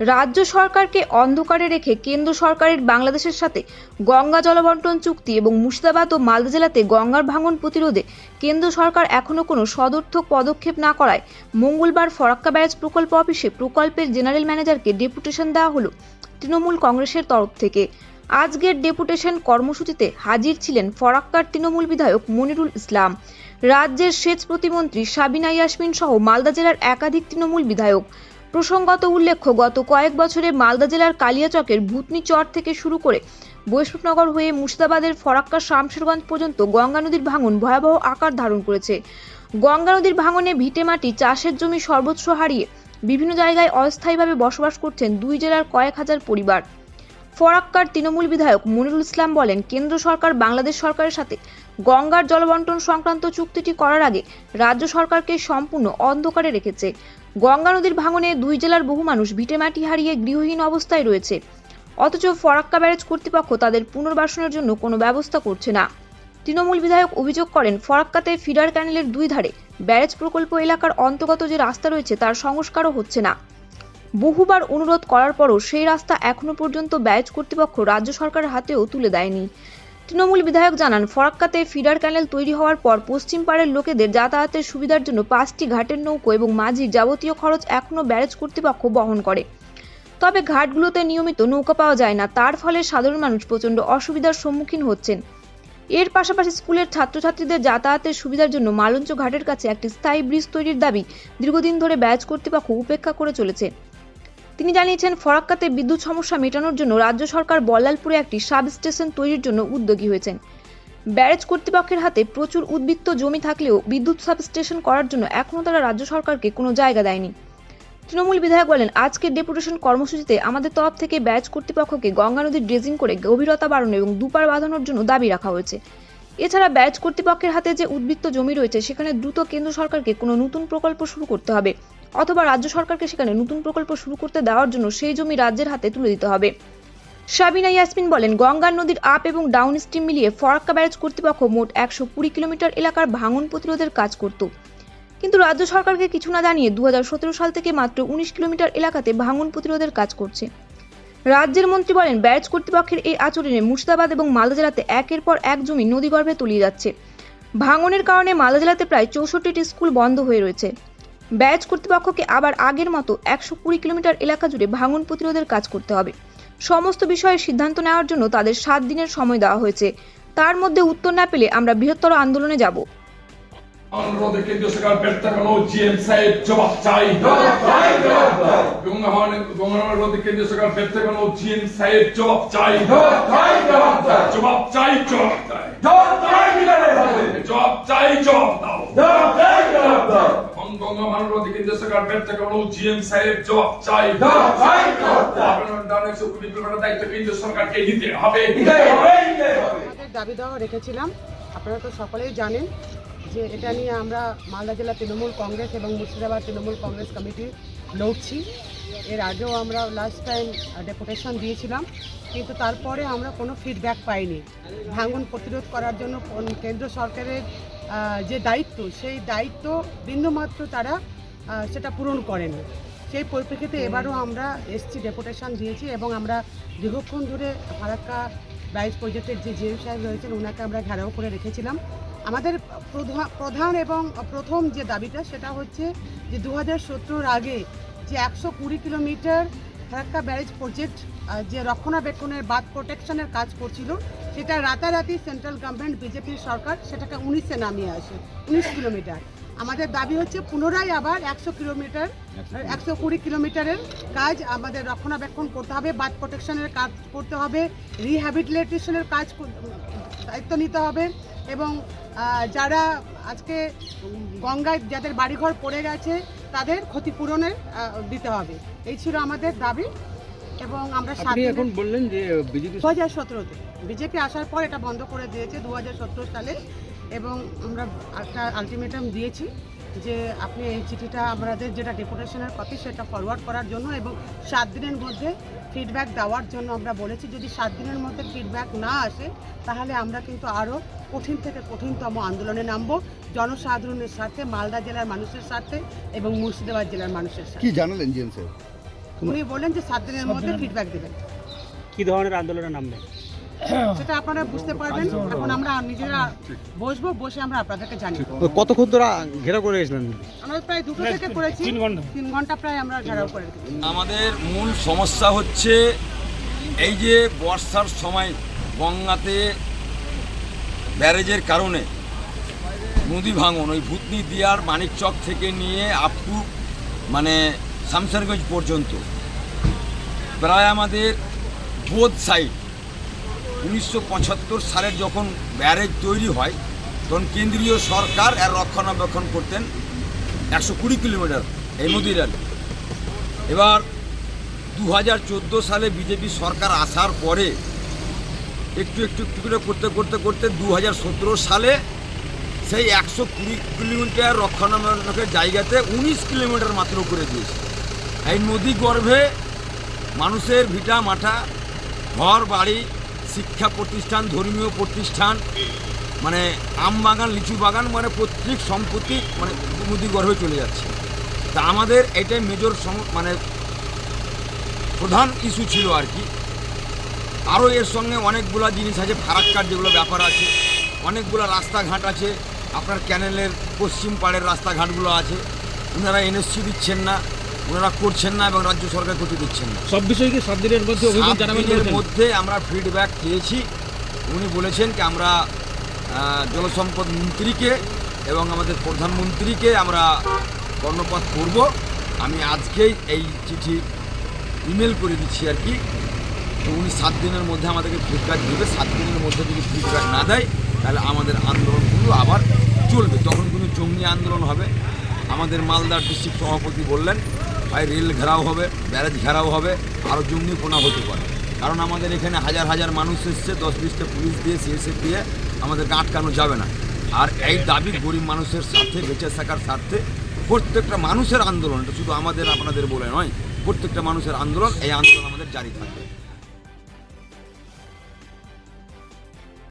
রাজ্য সরকারকে অন্ধকারে রেখে কেন্দ্র সরকারের বাংলাদেশের সাথে গঙ্গা জলবন্টন চুক্তি এবং মুর্শিদাবাদ ও মালদা জেলাতে গঙ্গার ভাঙন প্রতিরোধে কেন্দ্র সরকার এখনও কোনো সদর্থক পদক্ষেপ না করায় মঙ্গলবার ফরাক্কা ব্যারেজ প্রকল্প অফিসে প্রকল্পের জেনারেল ম্যানেজারকে ডেপুটেশন দেওয়া হলো তৃণমূল কংগ্রেসের তরফ থেকে। আজকের ডেপুটেশন কর্মসূচিতে হাজির ছিলেন ফরাক্কার তৃণমূল বিধায়ক মনিরুল ইসলাম। রাজ্যের সেচ প্রতিমন্ত্রী সাবিনা ইয়াসমিন সহ মালদা জেলার একাধিক তৃণমূল বিধায়ক। প্রসঙ্গত উল্লেখ্য, গত কয়েক বছরে মালদা জেলার কালিয়াচকের ভূতনি চর থেকে শুরু করে বৈষ্ণবনগর হয়ে মুর্শিদাবাদের ফরাক্কা শামশেরগঞ্জ পর্যন্ত গঙ্গা নদীর ভাঙন ভয়াবহ আকার ধারণ করেছে। গঙ্গা নদীর ভাঙনে ভিটেমাটি চাষের জমি সর্বোচ্চ হারিয়ে বিভিন্ন জায়গায় অস্থায়ীভাবে বসবাস করছেন দুই জেলার কয়েক হাজার পরিবার। ফরাক্কার তৃণমূল বিধায়ক মনিরুল ইসলাম বলেন, কেন্দ্র সরকার বাংলাদেশ সরকারের সাথে গঙ্গার জলবন্টন সংক্রান্ত চুক্তিটি করার আগে রাজ্য সরকারকে সম্পূর্ণ অন্ধকারে রেখেছে। গঙ্গা নদীর ভাঙনে দুই জেলার বহু মানুষ ভিটেমাটি হারিয়ে গৃহহীন অবস্থায় রয়েছে। অথচ ফরাক্কা ব্যারেজ কর্তৃপক্ষ তাদের পুনর্বাসনের জন্য কোনো ব্যবস্থা করছে না। তৃণমূল বিধায়ক অভিযোগ করেন, ফরাক্কাতে ফিডার ক্যানেলের দুই ধারে ব্যারেজ প্রকল্প এলাকার অন্তর্গত যে রাস্তা রয়েছে তার সংস্কারও হচ্ছে না। বহুবার অনুরোধ করার পরও সেই রাস্তা এখনও পর্যন্ত ব্যারেজ কর্তৃপক্ষ রাজ্য সরকারের হাতেও তুলে দেয়নি। তৃণমূল বিধায়ক জানান, ফরাক্কাতে ফিডার ক্যানেল তৈরি হওয়ার পর পশ্চিম পাড়ের লোকেদের যাতায়াতের সুবিধার জন্য পাঁচটি ঘাটের নৌকো এবং মাঝির যাবতীয় খরচ এখনও ব্যারেজ কর্তৃপক্ষ বহন করে। তবে ঘাটগুলোতে নিয়মিত নৌকা পাওয়া যায় না, তার ফলে সাধারণ মানুষ প্রচণ্ড অসুবিধার সম্মুখীন হচ্ছেন। এর পাশাপাশি স্কুলের ছাত্রছাত্রীদের যাতায়াতের সুবিধার জন্য মালঞ্চ ঘাটের কাছে একটি স্থায়ী ব্রিজ তৈরির দাবি দীর্ঘদিন ধরে ব্যাজ কর্তৃপক্ষ উপেক্ষা করে চলেছে। তিনি জানিয়েছেন, ফরাক্কাতে বিদ্যুৎ সমস্যা মেটানোর জন্য রাজ্য সরকার বল্লালপুরে একটি সাব স্টেশন তৈরির জন্য উদ্যোগী হয়েছেন। ব্যারেজ কর্তৃপক্ষের হাতে প্রচুর উদ্বৃত্ত জমি থাকলেও বিদ্যুৎ সাব স্টেশন করার জন্য এখনও তারা রাজ্য সরকারকে কোনো জায়গা দেয়নি। তৃণমূল বিধায়ক বলেন, আজকের ডেপুটেশন কর্মসূচিতে আমাদের তরফ থেকে ব্যাচ কর্তৃপক্ষকে গঙ্গা নদীর ড্রেজিং করে গভীরতা বাড়ানো এবং দুপার বাঁধানোর জন্য দাবি রাখা হয়েছে। এছাড়া ব্যাচ কর্তৃপক্ষের হাতে যে উদ্বৃত্ত জমি রয়েছে, সেখানে দ্রুত কেন্দ্র সরকারকে কোনো নতুন প্রকল্প শুরু করতে হবে। অথবা রাজ্য সরকারকে সেখানে নতুন প্রকল্প শুরু করতে দেওয়ার জন্য সেই জমি রাজ্যের হাতে তুলে দিতে হবে। সাবিনা ইয়াসমিন বলেন গঙ্গার নদীর আপ এবং ডাউন স্ট্রিম মিলিয়ে ফরাক্কা ব্যারেজ কর্তৃপক্ষ মোট একশো কুড়ি কিলোমিটার এলাকার ভাঙন প্রতিরোধের কাজ করত। কিন্তু রাজ্য সরকারকে কিছু না জানিয়ে দু হাজার সতেরো সাল থেকে মাত্র উনিশ কিলোমিটার এলাকাতে ভাঙন প্রতিরোধের কাজ করছে। রাজ্যের মন্ত্রী বলেন, ব্যারেজ কর্তৃপক্ষের এই আচরণে মুর্শিদাবাদ এবং মালদা জেলাতে একের পর এক জমি নদীগর্ভে তলিয়ে যাচ্ছে। ভাঙনের কারণে মালদা জেলাতে প্রায় চৌষট্টিটি স্কুল বন্ধ হয়ে রয়েছে। ব্যারেজ কর্তৃপক্ষকে আবার আগের মতো একশো কুড়ি কিলোমিটার এলাকা জুড়ে ভাঙন প্রতিরোধের কাজ করতে হবে। সমস্ত বিষয়ে সিদ্ধান্ত নেওয়ার জন্য তাদের সাত দিনের সময় দেওয়া হয়েছে। তার মধ্যে উত্তর না পেলে আমরা বৃহত্তর আন্দোলনে যাব। অনুরোধে কেন্দ্রীয় সরকার ব্যর্থ কোনো জিএম সাহেব জবাব চাই। গঙ্গা অনুরোধে কেন্দ্রীয় সরকার ব্যর্থ কোনো জিএম সাহেব জবাব চাই। জবাব চাই জবাব চাই। জবাব চাই, জবাব দাও। দায়িত্ব কেন্দ্রীয় সরকারকে নিতে হবে। দাবি দেওয়া রেখেছিলাম। আপনারা তো সকলেই জানেন যে এটা নিয়ে আমরা মালদা জেলা তৃণমূল কংগ্রেস এবং মুর্শিদাবাদ তৃণমূল কংগ্রেস কমিটি লড়ছি। এর আগেও আমরা লাস্ট টাইম ডেপুটেশন দিয়েছিলাম কিন্তু তারপরে আমরা কোনো ফিডব্যাক পাইনি। ভাঙন প্রতিরোধ করার জন্য কোন- কেন্দ্র সরকারের যে দায়িত্ব সেই দায়িত্ব বিন্দুমাত্র তারা সেটা পূরণ করেনি। সেই পরিপ্রেক্ষিতে এবারও আমরা এসছি ডেপুটেশন দিয়েছি এবং আমরা দীর্ঘক্ষণ ধরে ফারাক্কা ব্যারেজ প্রজেক্টের যে জিএম সাহেব রয়েছেন ওনাকে আমরা ঘেরাও করে রেখেছিলাম। আমাদের প্রধা- প্রধান এবং প্রথম যে দাবিটা সেটা হচ্ছে যে দু হাজার সতেরোর আগে যে একশো কুড়ি কিলোমিটার ফারাক্কা ব্যারেজ প্রজেক্ট যে রক্ষণাবেক্ষণের বাদ প্রোটেকশনের কাজ করছিল সেটা রাতারাতি সেন্ট্রাল গভর্নমেন্ট বিজেপির সরকার সেটাকে উনিশে নামিয়ে আসে উনিশ কিলোমিটার। আমাদের দাবি হচ্ছে পুনরায় আবার একশো কিলোমিটার একশো কুড়ি কিলোমিটারের কাজ আমাদের রক্ষণাবেক্ষণ করতে হবে বাদ প্রোটেকশনের কাজ করতে হবে রিহ্যাবিলিটেশনের কাজ দায়িত্ব নিতে হবে এবং যারা আজকে গঙ্গায় যাদের বাড়িঘর পড়ে গেছে তাদের ক্ষতিপূরণের দিতে হবে। এই ছিল আমাদের দাবি এবং আমরা আপনি এখন বললেন যে বিজেপি দু হাজার সতেরোতে। বিজেপি আসার পর এটা বন্ধ করে দিয়েছে দু হাজার সতেরো সালে এবং আমরা একটা আলটিমেটাম দিয়েছি। যে আপনি এই চিঠিটা আমাদের যেটা ডেপুটেশনের কপি সেটা ফরওয়ার্ড করার জন্য এবং সাত দিনের মধ্যে ফিডব্যাক দেওয়ার জন্য আমরা বলেছি। যদি সাত দিনের মধ্যে ফিডব্যাক না আসে তাহলে আমরা কিন্তু আরও কঠিন থেকে কঠিনতম আন্দোলনে নামবো। জনসাধারণের স্বার্থে মালদা জেলার মানুষের স্বার্থে এবং মুর্শিদাবাদ জেলার মানুষের স্বার্থে। কি জানালেন জিএম সাহেব উনি বললেন যে সাত দিনের মধ্যে ফিডব্যাক দেবেন। কি ধরনের আন্দোলনের নামবে সেটা আপনারা বুঝতে পারবেন। এখন আমরা নিজেরা বসবো বসে আমরা আপনাদেরকে জানি কতক্ষণ ধরে ঘেরাও করে গেছিলেন আমরা প্রায় দুটো থেকে করেছি। তিন ঘণ্টা। প্রায় আমরা ঘেরাও করে আমাদের মূল সমস্যা হচ্ছে এই যে বর্ষার সময় গঙ্গাতে ব্যারেজের কারণে নদী ভাঙন ওই ভূতনি দিয়ার মানিকচক থেকে নিয়ে আপ টু মানে শামসারগঞ্জ পর্যন্ত। প্রায় আমাদের বোধ সাইড উনিশশো পঁচাত্তর সালের যখন ব্যারেজ তৈরি হয়, তখন কেন্দ্রীয় সরকার এর রক্ষণাবেক্ষণ করতেন একশো কুড়ি কিলোমিটার এই নদীর এবার দু হাজার চোদ্দ সালে বিজেপি সরকার আসার পরে একটু একটু একটু করে করতে করতে করতে দু হাজার সতেরো সালে সেই একশো কুড়ি কিলোমিটার রক্ষণাবেক্ষণের জায়গাতে উনিশ কিলোমিটার মাত্র করে দিয়েছে। এই নদী গর্ভে মানুষের ভিটা, মাঠা, ঘর, বাড়ি শিক্ষা প্রতিষ্ঠান, ধর্মীয় প্রতিষ্ঠান মানে আম বাগান, লিচু বাগান মানে প্রত্যেক সম্পত্তি মানে নদী গর্ভে চলে যাচ্ছে। তা আমাদের এটাই মেজর মানে প্রধান ইস্যু ছিল আর কি। আরও এর সঙ্গে অনেকগুলো জিনিস আছে ফারাক্কার যেগুলো ব্যাপার আছে, অনেকগুলো রাস্তাঘাট আছে, আপনার ক্যানেলের পশ্চিম পাড়ের রাস্তাঘাটগুলো আছে, ওনারা এনএসসি দিচ্ছেন না। ওনারা করছেন না এবং রাজ্য সরকার করতে দিচ্ছেন না। সব বিষয়ে কি সাত দিনের মধ্যে সাত দিনের মধ্যে আমরা ফিডব্যাক পেয়েছি। উনি বলেছেন কি আমরা জলসম্পদ মন্ত্রীকে এবং আমাদের প্রধানমন্ত্রীকে আমরা কর্ণপাত করব। আমি আজকেই এই চিঠি ইমেল করে দিচ্ছি আর কি। তো উনি সাত দিনের মধ্যে আমাদেরকে ফিডব্যাক দেবে। সাত দিনের মধ্যে যদি ফিডব্যাক না দেয় তাহলে আমাদের আন্দোলনগুলো আবার চলবে। তখন কোনো জঙ্গি আন্দোলন হবে। আমাদের মালদার ডিস্ট্রিক্ট সভাপতি বললেন ভাই, রেল ঘেরাও হবে, ব্যারেজ ঘেরাও হবে আরও জঙ্গি জঙ্গিপোনা হতে পারে। কারণ আমাদের এখানে হাজার হাজার মানুষ এসছে, দশ বিশটা পুলিশ দিয়ে সিএসএফ দিয়ে আমাদেরকে আটকানো যাবে না। আর এই দাবি গরিব মানুষের স্বার্থে, বেঁচে থাকার স্বার্থে প্রত্যেকটা মানুষের আন্দোলন, এটা শুধু আমাদের, আপনাদের বলে নয়, প্রত্যেকটা মানুষের আন্দোলন, এই আন্দোলন আমাদের জারি থাকবে।